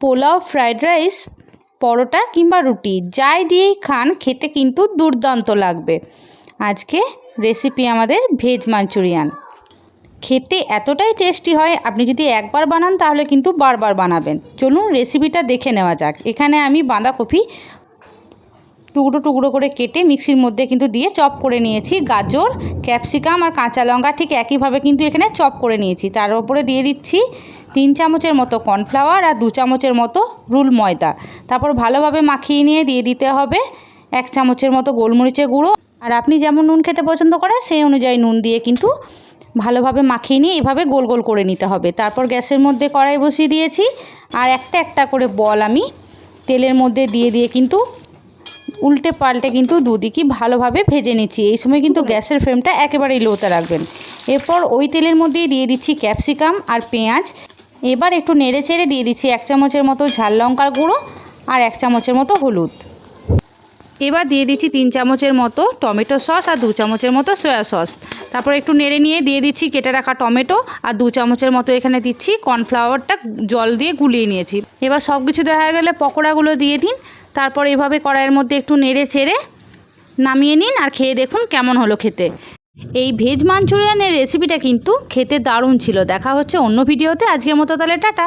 Pulao, fried rice, পরোটা কিংবা রুটি, যাই দিয়েই খান, খেতে কিন্তু দুর্দান্ত লাগবে। আজকে রেসিপি আমাদের ভেজ মাঞ্চুরিয়ান খেতে এতটাই টেস্টি হয়, আপনি যদি একবার বানান, তাহলে কিন্তু বারবার বানাবেন। চলুন রেসিপিটা দেখে নেওয়া যাক। এখানে আমি বাঁধাকপি টুকরো টুকরো করে কেটে মিক্সির মধ্যে কিন্তু দিয়ে চপ করে নিয়েছি। গাজর, ক্যাপসিকাম আর কাঁচা লঙ্কা ঠিক একইভাবে কিন্তু এখানে চপ করে নিয়েছি। তার উপরে দিয়ে দিচ্ছি তিন চামচের মতো কর্নফ্লাওয়ার আর দু চামচের মতো রুল ময়দা। তারপর ভালোভাবে মাখিয়ে নিয়ে দিয়ে দিতে হবে এক চামচের মতো গোলমরিচের গুঁড়ো। আর আপনি যেমন নুন খেতে পছন্দ করেন, সেই অনুযায়ী নুন দিয়ে কিন্তু ভালোভাবে মাখিয়ে নিয়ে এভাবে গোল গোল করে নিতে হবে। তারপর গ্যাসের মধ্যে কড়াই বসিয়ে দিয়েছি। আর একটা একটা করে বল আমি তেলের মধ্যে দিয়ে দিয়ে কিন্তু উল্টে পাল্টে কিন্তু দুদিকই ভালোভাবে ভেজে নিচ্ছি। এই সময় কিন্তু গ্যাসের ফ্লেমটা একেবারেই লোতে রাখবেন। এরপর ওই তেলের মধ্যেই দিয়ে দিচ্ছি ক্যাপসিকাম আর পেঁয়াজ। এবার একটু নেড়ে চেড়ে দিয়ে দিচ্ছি এক চামচের মতো ঝাল লঙ্কার গুঁড়ো আর এক চামচের মতো হলুদ। এবার দিয়ে দিচ্ছি তিন চামচের মতো টমেটো সস আর দু চামচের মতো সয়া সস। তারপর একটু নেড়ে নিয়ে দিয়ে দিচ্ছি কেটে রাখা টমেটো আর দু চামচের মতো এখানে দিচ্ছি কর্নফ্লাওয়ারটা জল দিয়ে গুলিয়ে নিয়েছি। এবার সব কিছু হয়ে গেলে পকোড়াগুলো দিয়ে দিন। তারপর এভাবে কড়াইয়ের মধ্যে একটু নেড়ে চেড়ে নামিয়ে নিন আর খেয়ে দেখুন কেমন হলো খেতে। এই ভেজ মাঞ্চুরিয়ানের রেসিপিটা কিন্তু খেতে দারুণ ছিল। দেখা হচ্ছে অন্য ভিডিওতে আজকের মতো তাহলে টাটা।